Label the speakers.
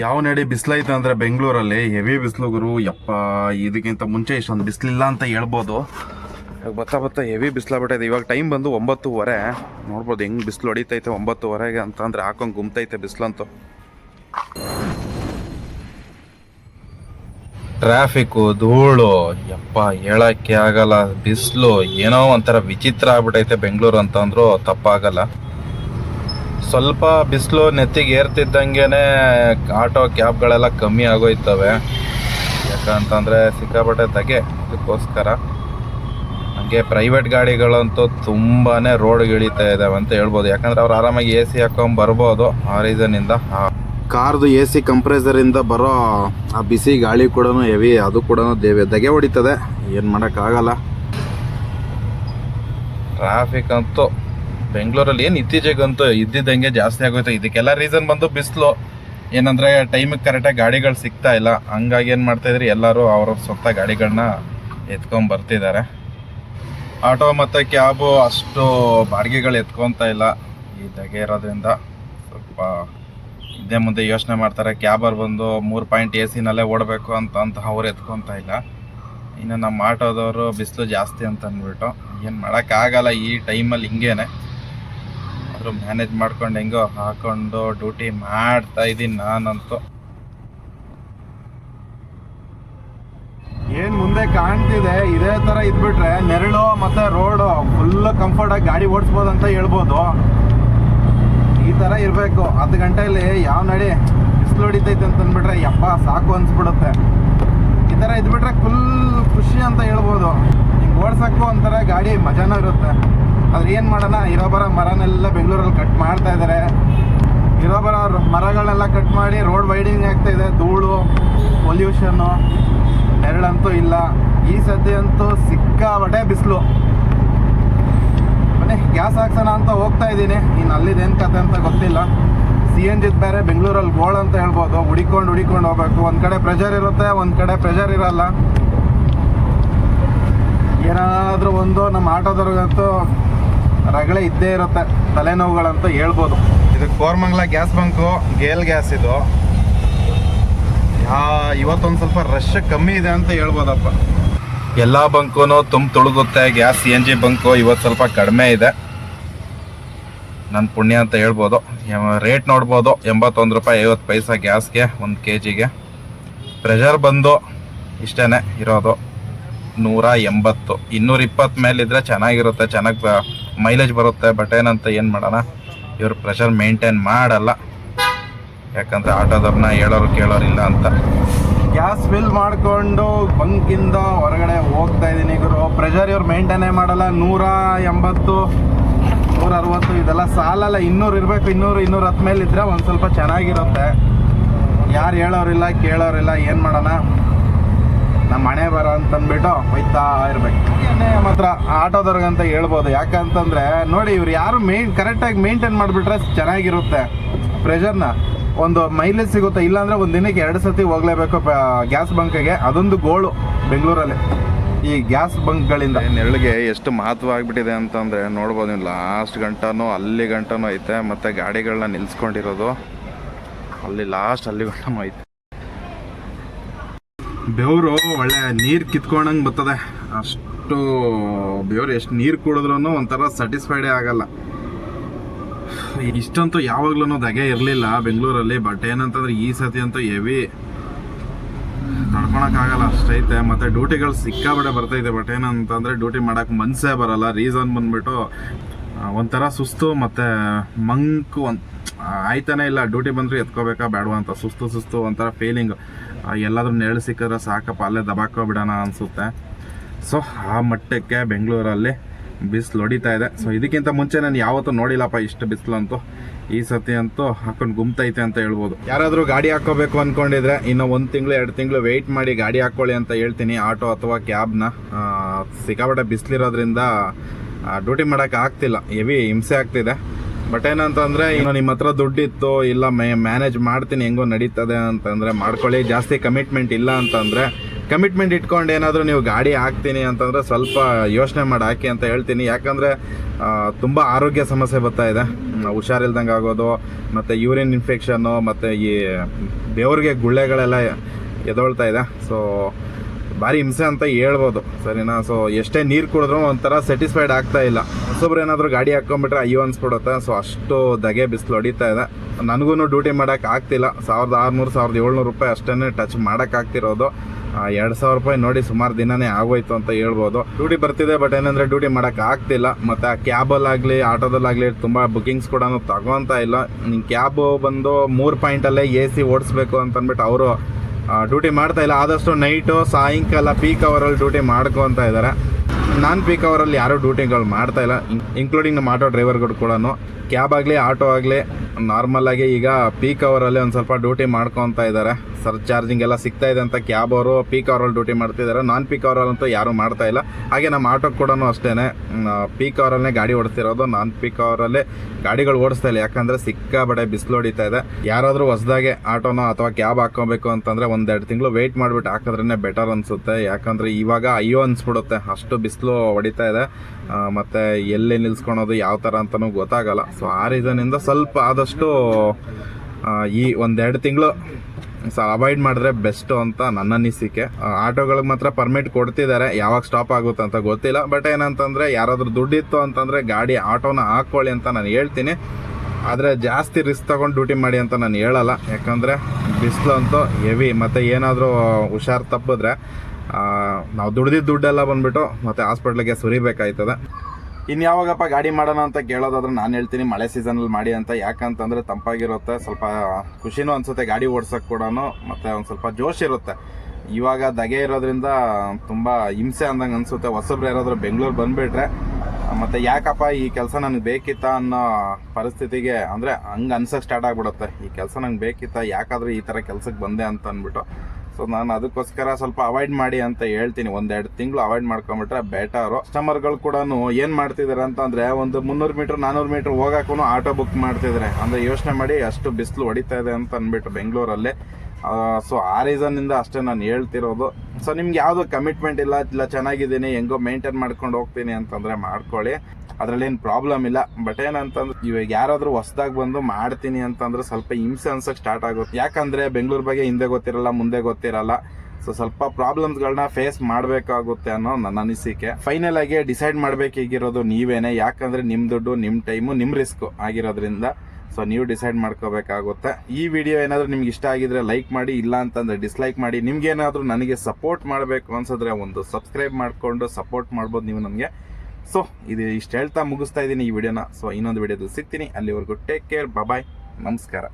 Speaker 1: ಯಾವ ನಡಿ ಬಿಸಿಲೈತೆ ಅಂದರೆ ಬೆಂಗಳೂರಲ್ಲಿ? ಹೆವಿ ಬಿಸಿಲು ಗುರು. ಯಪ್ಪ, ಇದಕ್ಕಿಂತ ಮುಂಚೆ ಇಷ್ಟೊಂದು ಬಿಸಿಲಿಲ್ಲ ಅಂತ ಹೇಳ್ಬೋದು. ಇವಾಗ ಬರ್ತಾ ಬತ್ತಾ ಹೆವಿ ಬಿಸಿಲಾಗ್ಬಿಟ್ಟೈತೆ. ಇವಾಗ ಟೈಮ್ ಬಂದು ಒಂಬತ್ತುವರೆ. ನೋಡ್ಬೋದು ಹೆಂಗೆ ಬಿಸಿಲು ಹೊಡಿತೈತೆ ಒಂಬತ್ತುವರೆಗೆ ಅಂತ ಅಂದರೆ ಹಾಕೊಂಡು ಗುಮ್ತೈತೆ ಬಿಸಿಲಂತೂ. ಟ್ರಾಫಿಕ್ಕು, ಧೂಳು. ಯಪ್ಪ, ಹೇಳೋಕ್ಕೆ ಆಗಲ್ಲ. ಬಿಸಿಲು ಏನೋ ಒಂಥರ ವಿಚಿತ್ರ ಆಗ್ಬಿಟ್ಟೈತೆ ಬೆಂಗಳೂರು ಅಂತಂದ್ರೂ ತಪ್ಪಾಗಲ್ಲ. ಸ್ವಲ್ಪ ಬಿಸಿಲು ನೆತ್ತಿಗೆ ಏರ್ತಿದ್ದಂಗೆ ಆಟೋ ಕ್ಯಾಬ್ಗಳೆಲ್ಲ ಕಮ್ಮಿ ಆಗೋಯ್ತವೆ. ಯಾಕಂತಂದರೆ ಸಿಕ್ಕಾಪಟ್ಟೆ ತಗೆ ಅದಕ್ಕೋಸ್ಕರ ಹಾಗೆ ಪ್ರೈವೇಟ್ ಗಾಡಿಗಳಂತೂ ತುಂಬಾ ರೋಡ್ಗೆ ಇಳಿತಾ ಇದ್ದಾವೆ ಅಂತ ಹೇಳ್ಬೋದು. ಯಾಕಂದರೆ ಅವ್ರು ಆರಾಮಾಗಿ ಎ ಸಿ ಹಾಕೊಂಡು ಬರ್ಬೋದು ಆ ರೀಸನಿಂದ ಕಾರ್ದು ಎ ಸಿ ಕಂಪ್ರೆಸರಿಂದ ಬರೋ ಆ ಬಿಸಿ ಗಾಳಿ ಕೂಡ ಹೆವಿ ಅದು ಕೂಡ ದೇವೆ ದಗೆ ಹೊಡಿತದೆ. ಏನು ಮಾಡೋಕ್ಕಾಗಲ್ಲ. ಟ್ರಾಫಿಕ್ ಅಂತೂ ಬೆಂಗಳೂರಲ್ಲಿ ಏನು ಇತ್ತೀಚೆಗಂತೂ ಇದ್ದಿದ್ದಂಗೆ ಜಾಸ್ತಿ ಆಗೋಯ್ತು. ಇದಕ್ಕೆಲ್ಲ ರೀಸನ್ ಬಂದು ಬಿಸಿಲು. ಏನಂದರೆ ಟೈಮಿಗೆ ಕರೆಕ್ಟಾಗಿ ಗಾಡಿಗಳು ಸಿಗ್ತಾ ಇಲ್ಲ. ಹಂಗಾಗಿ ಏನು ಮಾಡ್ತಾ ಇದ್ರಿ? ಎಲ್ಲರೂ ಅವ್ರವ್ರ ಸ್ವಂತ ಗಾಡಿಗಳನ್ನ ಎತ್ಕೊಂಡು ಬರ್ತಿದ್ದಾರೆ. ಆಟೋ ಮತ್ತು ಕ್ಯಾಬು ಅಷ್ಟು ಬಾಡಿಗೆಗಳು ಎತ್ಕೊತಾ ಇಲ್ಲ. ಈ ದಗೆ ಇರೋದ್ರಿಂದ ಸ್ವಲ್ಪ ಹಿಂದೆ ಮುಂದೆ ಯೋಚನೆ ಮಾಡ್ತಾರೆ. ಕ್ಯಾಬರ್ ಬಂದು ಮೂರು ಪಾಯಿಂಟ್ ಎ ಸಿನಲ್ಲೇ ಓಡಬೇಕು ಅಂತ ಅಂತ ಅವ್ರು ಎತ್ಕೊತಾ ಇಲ್ಲ. ಇನ್ನು ನಮ್ಮ ಆಟೋದವರು ಬಿಸಿಲು ಜಾಸ್ತಿ ಅಂತ ಅಂದ್ಬಿಟ್ಟು ಏನು ಮಾಡೋಕ್ಕಾಗಲ್ಲ ಈ ಟೈಮಲ್ಲಿ ಹಿಂಗೇನೆ. ಮ್ಯಾನೇಜ್ ಮಾಡ್ಕೊಂಡು ಹೆಂಗೋ ಹಾಕೊಂಡು ಡ್ಯೂಟಿ ಮಾಡ್ತಾ ಇದ್ದೀನಿ ನಾನಂತೂ.
Speaker 2: ಏನು ಮುಂದೆ ಕಾಣ್ತಿದೆ, ಇದೇ ತರ ಇದ್ಬಿಟ್ರೆ ನೆರಳು ಮತ್ತೆ ರೋಡ್ ಫುಲ್ ಕಂಫರ್ಟಾಗಿ ಗಾಡಿ ಓಡಿಸ್ಬೋದು ಅಂತ ಹೇಳ್ಬೋದು. ಈ ತರ ಇರಬೇಕು. ಹತ್ತು ಗಂಟೆಯಲ್ಲಿ ಯಾವ ನಡಿ ಬಿಸಿಲು ಹೊಡಿತೈತೆ ಅಂತ ಅಂದ್ಬಿಟ್ರೆ, ಯಪ್ಪ, ಸಾಕು ಅನಿಸ್ಬಿಡುತ್ತೆ. ಈ ತರ ಇದ್ಬಿಟ್ರೆ ಫುಲ್ ಖುಷಿ ಅಂತ ಹೇಳ್ಬೋದು. ಹಿಂಗ್ ಓಡ್ಸಕ್ಕೂ ಒಂಥರ ಗಾಡಿ ಮಜಾನೂ ಇರುತ್ತೆ. ಆದ್ರೆ ಏನ್ ಮಾಡೋಣ ಇರೋ ಬರೋ ಮರನೆಲ್ಲ ಬೆಂಗಳೂರಲ್ಲಿ ಕಟ್ ಮಾಡ್ತಾ ಇದಾರೆ. ಇರೋ ಬರೋ ಮರಗಳನ್ನೆಲ್ಲ ಕಟ್ ಮಾಡಿ ರೋಡ್ ವೈಡಿಂಗ್ ಆಗ್ತಾ ಇದೆ, ಧೂಳು ಪೊಲ್ಯೂಷನ್ನು ಎರಡಂತೂ ಇಲ್ಲ. ಈ ಸದ್ಯ ಅಂತೂ ಸಿಕ್ಕಾಬಟ್ಟೆ ಬಿಸಿಲು. ಮನೆ ಗ್ಯಾಸ್ ಹಾಕ್ಸೋಣ ಅಂತ ಹೋಗ್ತಾ ಇದ್ದೀನಿ. ಇನ್ನು ಅಲ್ಲಿದೇನು ಕತೆ ಅಂತ ಗೊತ್ತಿಲ್ಲ. ಸಿ ಎನ್ ಜಿದ್ ಬೇರೆ, ಬೆಂಗಳೂರಲ್ಲಿ ಗೋಳ್ ಅಂತ ಹೇಳ್ಬೋದು. ಹುಡಿಕೊಂಡು ಹುಡಿಕೊಂಡು ಹೋಗ್ಬೇಕು. ಒಂದು ಕಡೆ ಪ್ರೆಷರ್ ಇರುತ್ತೆ, ಒಂದು ಕಡೆ ಪ್ರೆಷರ್ ಇರಲ್ಲ. ಏನಾದರೂ ಒಂದು ನಮ್ಮ ಆಟೋದವ್ರಿಗಂತೂ ರಗಳೆ ಇದ್ದೇ ಇರುತ್ತೆ ತಲೆನೋವುಗಳಂತ ಹೇಳ್ಬೋದು. ಇದು Koramangala gas bunk GAIL gas ಇದು. ಯಾ ಇವತ್ತೊಂದು ಸ್ವಲ್ಪ ರಶ್ ಕಮ್ಮಿ ಇದೆ ಅಂತ ಹೇಳ್ಬೋದಪ್ಪ.
Speaker 1: ಎಲ್ಲ ಬಂಕೂ ತುಂಬ ತುಳುಗುತ್ತೆ gas C N G bunk ಇವತ್ತು ಸ್ವಲ್ಪ ಕಡಿಮೆ ಇದೆ. ನನ್ನ ಪುಣ್ಯ ಅಂತ ಹೇಳ್ಬೋದು. ರೇಟ್ ನೋಡ್ಬೋದು ಎಂಬತ್ತೊಂದು ರೂಪಾಯಿ ಐವತ್ತು ಪೈಸಾ ಗ್ಯಾಸ್ಗೆ ಒಂದು ಕೆ ಜಿಗೆ ಪ್ರೆಷರ್ ಬಂದು ಇಷ್ಟೇ ಇರೋದು. ನೂರ ಎಂಬತ್ತು. ಇನ್ನೂರ ಇಪ್ಪತ್ತು ಚೆನ್ನಾಗಿರುತ್ತೆ, ಚೆನ್ನಾಗಿ ಮೈಲೇಜ್ ಬರುತ್ತೆ ಬಟ್ ಏನಂತ ಏನು ಮಾಡೋಣ? ಇವ್ರು ಪ್ರೆಷರ್ ಮೇಂಟೈನ್ ಮಾಡಲ್ಲ. ಯಾಕಂದರೆ ಆಟೋದವ್ರನ್ನ ಹೇಳೋರು ಕೇಳೋರಿಲ್ಲ ಅಂತ.
Speaker 2: ಗ್ಯಾಸ್ ಫಿಲ್ ಮಾಡಿಕೊಂಡು ಬಂಕಿಂದ ಹೊರಗಡೆ ಹೋಗ್ತಾ ಇದ್ದೀನಿ ಗುರು. ಪ್ರೆಷರ್ ಇವ್ರು ಮೇಂಟೈನೇ ಮಾಡಲ್ಲ. ನೂರ ಎಂಬತ್ತು, ನೂರ ಅರವತ್ತು, ಇದೆಲ್ಲ ಸಾಲಲ್ಲ. ಇನ್ನೂರು ಇರಬೇಕು, ಇನ್ನೂರು, ಇನ್ನೂರ ಹತ್ತು ಮೇಲೆ ಇದ್ರೆ ಒಂದು ಸ್ವಲ್ಪ ಚೆನ್ನಾಗಿರುತ್ತೆ. ಯಾರು ಹೇಳೋರಿಲ್ಲ, ಕೇಳೋರಿಲ್ಲ, ಏನು ಮಾಡೋಣ? ನಮ್ಮ ಮನೆ ಬರ ಅಂತಂದ್ಬಿಟ್ಟು ಹೋಯ್ತಾ ಇರ್ಬೇಕು. ಮಾತ್ರ ಆಟೋದವ್ರಿಗಂತ ಹೇಳ್ಬೋದು. ಯಾಕಂತಂದ್ರೆ, ನೋಡಿ ಇವ್ರು ಯಾರು ಮೇನ್ ಕರೆಕ್ಟಾಗಿ ಮೇಂಟೈನ್ ಮಾಡಿಬಿಟ್ರೆ ಚೆನ್ನಾಗಿರುತ್ತೆ. ಪ್ರೆಷರ್ನ ಒಂದು ಮೈಲೇಜ್ ಸಿಗುತ್ತೆ, ಇಲ್ಲಾಂದ್ರೆ ಒಂದು ದಿನಕ್ಕೆ ಎರಡು ಸತಿ ಹೋಗ್ಲೇಬೇಕು ಗ್ಯಾಸ್ ಬಂಕ್ಗೆ ಅದೊಂದು ಗೋಳು ಬೆಂಗಳೂರಲ್ಲಿ ಈ ಗ್ಯಾಸ್ ಬಂಕ್ಗಳಿಂದ
Speaker 1: ನೆರಳಿಗೆ ಎಷ್ಟು ಮಹತ್ವ ಆಗ್ಬಿಟ್ಟಿದೆ ಅಂತಂದರೆ, ನೋಡ್ಬೋದು ನೀವು ಲಾಸ್ಟ್ ಗಂಟನೂ ಅಲ್ಲಿ ಗಂಟನೂ ಐತೆ, ಮತ್ತು ಗಾಡಿಗಳನ್ನ ನಿಲ್ಸ್ಕೊಂಡಿರೋದು ಅಲ್ಲಿ ಲಾಸ್ಟ್ ಅಲ್ಲಿ ಗಂಟನೂ ಐತೆ. ಬೆವರು ಒಳ್ಳೆ ನೀರು ಕಿತ್ಕೊಂಡಂಗೆ ಬರ್ತದೆ ಅಷ್ಟು ಬೆವರು ಎಷ್ಟು ನೀರು ಕುಡಿದ್ರೂ ಒಂಥರ ಸ್ಯಾಟಿಸ್ಫೈಡೇ ಆಗಲ್ಲ. ಇಷ್ಟಂತೂ ಯಾವಾಗ್ಲೂ ದಗೆ ಇರಲಿಲ್ಲ ಬೆಂಗಳೂರಲ್ಲಿ ಬಟ್ ಏನಂತಂದ್ರೆ ಈ ಸತಿ ಅಂತೂ ಹೆವಿ ನಡ್ಕೊಳಕ್ಕಾಗಲ್ಲ ಅಷ್ಟೈತೆ ಮತ್ತೆ ಡ್ಯೂಟಿಗಳು ಸಿಕ್ಕಾಬಿಡೆ ಬರ್ತೈತೆ ಬಟ್ ಏನಂತಂದ್ರೆ ಡ್ಯೂಟಿ ಮಾಡಕ್ ಮನ್ಸೇ ಬರಲ್ಲ. ರೀಸನ್ ಬಂದ್ಬಿಟ್ಟು ಒಂಥರ ಸುಸ್ತು ಮತ್ತೆ ಮಂಕು ಒಂದ್ ಆಯ್ತಾನೆ ಇಲ್ಲ. ಡ್ಯೂಟಿ ಬಂದ್ರೆ ಎತ್ಕೋಬೇಕಾ ಬೇಡವಾ ಅಂತ. ಸುಸ್ತು ಸುಸ್ತು, ಒಂಥರ ಫೀಲಿಂಗ್ ಎಲ್ಲಾದ್ರೂ ನೆರಳು ಸಿಕ್ಕಿದ್ರೆ ಸಾಕಪ್ಪ, ಅಲ್ಲೇ ದಬಾಕೋಬಿಡೋಣ ಅನಿಸುತ್ತೆ. ಸೊ ಆ ಮಟ್ಟಕ್ಕೆ ಬೆಂಗಳೂರಲ್ಲಿ ಬಿಸಿಲು ಹೊಡಿತಾ ಇದೆ. ಸೊ ಇದಕ್ಕಿಂತ ಮುಂಚೆ ನಾನು ಯಾವತ್ತೂ ನೋಡಿಲ್ಲಪ್ಪ ಇಷ್ಟು ಬಿಸಿಲು ಈ ಸತಿ ಅಂತೂ ಹಾಕೊಂಡು ಗುಮ್ತೈತೆ ಅಂತ ಹೇಳ್ಬೋದು. ಯಾರಾದರೂ ಗಾಡಿ ಹಾಕೋಬೇಕು ಅಂದ್ಕೊಂಡಿದ್ರೆ ಇನ್ನು ಒಂದು ತಿಂಗಳು, ಎರಡು ತಿಂಗಳು ವೆಯ್ಟ್ ಮಾಡಿ ಗಾಡಿ ಹಾಕ್ಕೊಳ್ಳಿ ಅಂತ ಹೇಳ್ತೀನಿ. ಆಟೋ ಅಥವಾ ಕ್ಯಾಬ್ನ ಸಿಕ್ಕಾಪಟ್ಟೆ ಬಿಸಿಲಿರೋದ್ರಿಂದ ಡ್ಯೂಟಿ ಮಾಡೋಕೆ ಆಗ್ತಿಲ್ಲ. ಹೆವಿ ಹಿಂಸೆ ಆಗ್ತಿದೆ. ಬಟ್ ಏನಂತಂದರೆ, ಇನ್ನು ನಿಮ್ಮ ಹತ್ರ ದುಡ್ಡಿತ್ತು, ಇಲ್ಲ ಮೇ ಮ್ಯಾನೇಜ್ ಮಾಡ್ತೀನಿ, ಹೆಂಗೋ ನಡೀತದೆ ಅಂತಂದರೆ, ಮಾಡ್ಕೊಳ್ಳಿ. ಜಾಸ್ತಿ ಕಮಿಟ್ಮೆಂಟ್ ಇಲ್ಲ ಅಂತಂದರೆ ಕಮಿಟ್ಮೆಂಟ್ ಇಟ್ಕೊಂಡು ಏನಾದರೂ ನೀವು ಗಾಡಿ ಹಾಕ್ತೀನಿ ಅಂತಂದರೆ ಸ್ವಲ್ಪ ಯೋಚನೆ ಮಾಡಿ, ಹಾಕಿ ಅಂತ ಹೇಳ್ತೀನಿ. ಯಾಕಂದರೆ ತುಂಬ ಆರೋಗ್ಯ ಸಮಸ್ಯೆ ಬರ್ತಾ ಇದೆ. ಹುಷಾರಿಲ್ದಂಗೆ ಆಗೋದು, ಮತ್ತು ಯೂರಿನ್ ಇನ್ಫೆಕ್ಷನ್ನು ಮತ್ತು ಈ, ಬೆವ್ರಿಗೆ ಗುಳ್ಳೆಗಳೆಲ್ಲ ಎದೊಳ್ತಾ ಇದೆ. ಸೊ ಭಾರಿ ಹಿಂಸೆ ಅಂತ ಹೇಳ್ಬೋದು. ಸರಿನಾ? ಸೊ ಎಷ್ಟೇ ನೀರು ಕುಡಿದ್ರೂ ಒಂಥರ ಸ್ಯಾಟಿಸ್ಫೈಡ್ ಆಗ್ತಾ ಇಲ್ಲ. ಹೊಸೊಬ್ರು ಏನಾದರೂ ಗಾಡಿ ಹಾಕ್ಕೊಂಬಿಟ್ರೆ ಅಯ್ಯೋ ಅನ್ಸ್ಬಿಡುತ್ತೆ. ಸೊ ಅಷ್ಟು ದಗೆ ಬಿಸಿಲು ಹೊಡಿತಾ ಇದೆ. ನನಗೂ ಡ್ಯೂಟಿ ಮಾಡೋಕೆ ಆಗ್ತಿಲ್ಲ. ಸಾವಿರದ ಆರುನೂರು, ಸಾವಿರದ ಏಳ್ನೂರು ರೂಪಾಯಿ ಅಷ್ಟೇ ಟಚ್ ಮಾಡೋಕ್ಕಾಗ್ತಿರೋದು ಎರಡು ಸಾವಿರ ರೂಪಾಯಿ ನೋಡಿ ಸುಮಾರು ದಿನನೇ ಆಗೋಯ್ತು ಅಂತ ಹೇಳ್ಬೋದು. ಡ್ಯೂಟಿ ಬರ್ತಿದೆ ಬಟ್ ಏನಂದರೆ ಡ್ಯೂಟಿ ಮಾಡೋಕೆ ಆಗ್ತಿಲ್ಲ. ಮತ್ತು ಆ ಕ್ಯಾಬಲ್ಲಾಗಲಿ ಆಟೋದಲ್ಲಾಗಲಿ ತುಂಬ ಬುಕಿಂಗ್ಸ್ ಕೂಡ ತಗೊತಾ ಇಲ್ಲ. ನಿಮ್ಮ ಕ್ಯಾಬು ಬಂದು ಮೂರು ಪಾಯಿಂಟಲ್ಲೇ ಎ ಸಿ ಓಡಿಸ್ಬೇಕು ಅಂತಂದ್ಬಿಟ್ಟು ಅವರು ಡ್ಯೂಟಿ ಮಾಡ್ತಾ ಇಲ್ಲ. ಆದಷ್ಟು ನೈಟು ಸಾಯಂಕಾಲ ಪೀಕ್ ಅವರಲ್ಲಿ ಡ್ಯೂಟಿ ಮಾಡ್ಕೊತಾ ಇದ್ದಾರೆ ನಾನ್ ಪೀಕ್ ಅವರಲ್ಲಿ ಯಾರೂ ಡ್ಯೂಟಿಗಳು ಮಾಡ್ತಾ ಇಲ್ಲ ಇನ್ಕ್ಲೂಡಿಂಗ್ ನಮ್ಮ ಆಟೋ ಡ್ರೈವರ್ಗಳು ಕೂಡ ಕ್ಯಾಬ್ ಆಗಲಿ, ಆಟೋ ಆಗಲಿ ನಾರ್ಮಲ್ ಆಗಿ ಈಗ ಪೀಕ್ ಅವರಲ್ಲಿ ಒಂದು ಸ್ವಲ್ಪ ಡ್ಯೂಟಿ ಮಾಡ್ಕೊತಾ ಇದ್ದಾರೆ ಸರ್ ಚಾರ್ಜಿಂಗ್ ಎಲ್ಲ ಸಿಗ್ತಾ ಇದೆ ಅಂತ ಕ್ಯಾಬ್ ಅವರು ಪೀಕ್ ಅವರಲ್ಲಿ ಡ್ಯೂಟಿ ಮಾಡ್ತಿದ್ದಾರೆ ನಾನ್ ಪೀಕ್ ಅವರಲ್ಲಂತೂ ಯಾರೂ ಮಾಡ್ತಾ ಇಲ್ಲ. ಹಾಗೆ ನಮ್ಮ ಆಟೋ ಕೂಡ ಅಷ್ಟೇ ಪೀಕ್ ಅವರಲ್ಲೇ ಗಾಡಿ ಓಡಿಸ್ತಿರೋದು. ನಾನ್ ಪೀಕ್ ಅವರಲ್ಲೇ ಗಾಡಿಗಳು ಓಡಿಸ್ತಾ ಇಲ್ಲ. ಯಾಕಂದರೆ ಸಿಕ್ಕಾಬಡೆ ಬಿಸಿಲು ಹೊಡಿತಾ ಇದೆ. ಯಾರಾದರೂ ಹೊಸದಾಗೆ ಆಟೋನೋ ಅಥವಾ ಕ್ಯಾಬ್ ಹಾಕೋಬೇಕು ಅಂತಂದರೆ ಒಂದೆರಡು ತಿಂಗಳು ವೆಯ್ಟ್ ಮಾಡಿಬಿಟ್ಟು ಹಾಕಿದ್ರೇ ಬೆಟರ್ ಅನ್ಸುತ್ತೆ. ಯಾಕಂದರೆ ಇವಾಗ ಅಯ್ಯೋ ಅನ್ಸ್ಬಿಡುತ್ತೆ. ಅಷ್ಟು ಬಿಸಿಲು ಹೊಡಿತಾ ಇದೆ. ಮತ್ತೆ ಎಲ್ಲಿ ನಿಲ್ಸ್ಕೊಳೋದು ಯಾವ ಥರ ಅಂತಲೂ ಗೊತ್ತಾಗಲ್ಲ. ಸೊ ಆ ರೀಸನಿಂದ ಸ್ವಲ್ಪ ಆದಷ್ಟು ಈ ಒಂದೆರಡು ತಿಂಗಳು ಸೊ ಅವಾಯ್ಡ್ ಮಾಡಿದ್ರೆ ಬೆಸ್ಟು ಅಂತ ನನ್ನ ಅನಿಸಿಕೆ. ಆಟೋಗಳಿಗೆ ಮಾತ್ರ ಪರ್ಮಿಟ್ ಕೊಡ್ತಿದ್ದಾರೆ. ಯಾವಾಗ ಸ್ಟಾಪ್ ಆಗುತ್ತೆ ಅಂತ ಗೊತ್ತಿಲ್ಲ. ಬಟ್ ಏನಂತಂದರೆ, ಯಾರಾದರೂ ದುಡ್ಡಿತ್ತು ಅಂತಂದರೆ ಗಾಡಿ ಆಟೋನ ಹಾಕ್ಕೊಳ್ಳಿ ಅಂತ ನಾನು ಹೇಳ್ತೀನಿ. ಆದರೆ ಜಾಸ್ತಿ ರಿಸ್ಕ್ ತೊಗೊಂಡು ಡ್ಯೂಟಿ ಮಾಡಿ ಅಂತ ನಾನು ಹೇಳಲ್ಲ. ಯಾಕಂದರೆ ಬಿಸಿಲು ಅಂತೂ ಹೆವಿ ಮತ್ತು ಏನಾದರೂ ಹುಷಾರು ತಪ್ಪಿದ್ರೆ ನಾವು ದುಡ್ದಿದ್ದ ದುಡ್ಡೆಲ್ಲ ಬಂದ್ಬಿಟ್ಟು ಮತ್ತೆ ಹಾಸ್ಪಿಟ್ಲಿಗೆ ಸುರಿಬೇಕಾಯ್ತದೆ. ಇನ್ನು ಯಾವಾಗಪ್ಪ ಗಾಡಿ ಮಾಡೋಣ ಅಂತ ಕೇಳೋದಾದ್ರೆ ನಾನು ಹೇಳ್ತೀನಿ, ಮಳೆ ಸೀಸನಲ್ಲಿ ಮಾಡಿ ಅಂತ. ಯಾಕಂತಂದ್ರೆ ತಂಪಾಗಿರುತ್ತೆ, ಸ್ವಲ್ಪ ಖುಷಿನೂ ಅನ್ಸುತ್ತೆ ಗಾಡಿ ಓಡ್ಸೋಕೆ ಕೂಡ ಮತ್ತೆ ಒಂದು ಸ್ವಲ್ಪ ಜೋಶ್ ಇರುತ್ತೆ. ಇವಾಗ ದಗೆ ಇರೋದ್ರಿಂದ ತುಂಬ ಹಿಂಸೆ ಅಂದಂಗೆ ಅನ್ಸುತ್ತೆ. ಹೊಸಬ್ರು ಯಾರಾದರೂ ಬೆಂಗಳೂರು ಬಂದುಬಿಟ್ರೆ, ಮತ್ತೆ ಯಾಕಪ್ಪ ಈ ಕೆಲಸ ನನಗೆ ಬೇಕಿತ್ತ ಅನ್ನೋ ಪರಿಸ್ಥಿತಿಗೆ, ಅಂದರೆ ಹಂಗೆ ಅನ್ಸೋಕೆ ಸ್ಟಾರ್ಟ್ ಆಗಿಬಿಡುತ್ತೆ. ಈ ಕೆಲಸ ನಂಗೆ ಬೇಕಿತ್ತ, ಯಾಕಾದರೂ ಈ ಥರ ಕೆಲಸಕ್ಕೆ ಬಂದೆ ಅಂತ ಅಂದ್ಬಿಟ್ಟು. ಸೊ ನಾನು ಅದಕ್ಕೋಸ್ಕರ ಸ್ವಲ್ಪ ಅವಾಯ್ಡ್ ಮಾಡಿ ಅಂತ ಹೇಳ್ತೀನಿ. ಒಂದೆರಡು ತಿಂಗಳು ಅವಾಯ್ಡ್ ಮಾಡ್ಕೊಂಬಿಟ್ರೆ ಬೆಟರ್ ಕಸ್ಟಮರ್ಗಳು ಕೂಡ ಏನು ಮಾಡ್ತಿದ್ದಾರೆ ಅಂತಂದ್ರೆ ಒಂದು ಮುನ್ನೂರು ಮೀಟ್ರ್ ನಾನ್ನೂರು ಮೀಟ್ರ್ ಹೋಗೋಕ್ಕೂ ಆಟೋ ಬುಕ್ ಮಾಡ್ತಿದ್ದಾರೆ ಅಂದರೆ ಯೋಚನೆ ಮಾಡಿ ಅಷ್ಟು ಬಿಸಿಲು ಹೊಡಿತಾ ಇದೆ ಅಂತ ಅಂದ್ಬಿಟ್ಟು ಬೆಂಗಳೂರಲ್ಲಿ. ಸೊ ಆ ರೀಸನ್ನಿಂದ ಅಷ್ಟೇ ನಾನು ಹೇಳ್ತಿರೋದು. ಸೊ ನಿಮ್ಗೆ ಯಾವುದು ಕಮಿಟ್ಮೆಂಟ್ ಇಲ್ಲ ಇಲ್ಲ ಚೆನ್ನಾಗಿದ್ದೀನಿ, ಹೆಂಗೋ ಮೇಂಟೈನ್ ಮಾಡ್ಕೊಂಡು ಹೋಗ್ತೀನಿ ಅಂತಂದರೆ ಮಾಡ್ಕೊಳ್ಳಿ. ಅದರಲ್ಲಿ ಏನು ಪ್ರಾಬ್ಲಮ್ ಇಲ್ಲ. ಬಟ್ ಏನಂತಂದ್ರೆ, ಇವಾಗ ಯಾರಾದರೂ ಹೊಸ್ದಾಗಿ ಬಂದು ಮಾಡ್ತೀನಿ ಅಂತಂದ್ರೆ ಸ್ವಲ್ಪ ಹಿಂಸೆ ಅನ್ಸಕ್ಕೆ ಸ್ಟಾರ್ಟ್ ಆಗುತ್ತೆ. ಯಾಕಂದರೆ ಬೆಂಗಳೂರು ಬಗ್ಗೆ ಹಿಂದೆ ಗೊತ್ತಿರಲ್ಲ, ಮುಂದೆ ಗೊತ್ತಿರಲ್ಲ. ಸೊ ಸ್ವಲ್ಪ ಪ್ರಾಬ್ಲಮ್ಸ್ಗಳನ್ನ ಫೇಸ್ ಮಾಡಬೇಕಾಗುತ್ತೆ ಅನ್ನೋ ನನ್ನ ಅನಿಸಿಕೆ. ಫೈನಲ್ ಆಗಿ ಡಿಸೈಡ್ ಮಾಡಬೇಕೀಗಿರೋದು ನೀವೇನೆ. ಯಾಕಂದ್ರೆ ನಿಮ್ಮ ದುಡ್ಡು ನಿಮ್ಮ ಟೈಮು ನಿಮ್ಮ ರಿಸ್ಕು ಆಗಿರೋದ್ರಿಂದ. ಸೊ ನೀವು ಡಿಸೈಡ್ ಮಾಡ್ಕೋಬೇಕಾಗುತ್ತೆ. ಈ ವಿಡಿಯೋ ಏನಾದರೂ ನಿಮ್ಗೆ ಇಷ್ಟ ಆಗಿದ್ರೆ ಲೈಕ್ ಮಾಡಿ, ಇಲ್ಲ ಅಂತಂದ್ರೆ ಡಿಸ್ಲೈಕ್ ಮಾಡಿ ನಿಮ್ಗೇನಾದರೂ ನನಗೆ ಸಪೋರ್ಟ್ ಮಾಡಬೇಕು ಅನ್ಸಿದ್ರೆ ಒಂದು ಸಬ್ಸ್ಕ್ರೈಬ್ ಮಾಡಿಕೊಂಡು ಸಪೋರ್ಟ್ ಮಾಡ್ಬೋದು ನೀವು ನನಗೆ ಸೊ ಇದು ಇಷ್ಟು ಹೇಳ್ತಾ ಮುಗಿಸ್ತಾ ಇದ್ದೀನಿ ಈ ವಿಡಿಯೋನ. ಸೊ ಇನ್ನೊಂದು ವಿಡಿಯೋದಲ್ಲಿ ಸಿಗ್ತೀನಿ. ಅಲ್ಲಿವರೆಗೂ ಟೇಕ್ ಕೇರ್ ಬಾಯ್ ನಮಸ್ಕಾರ.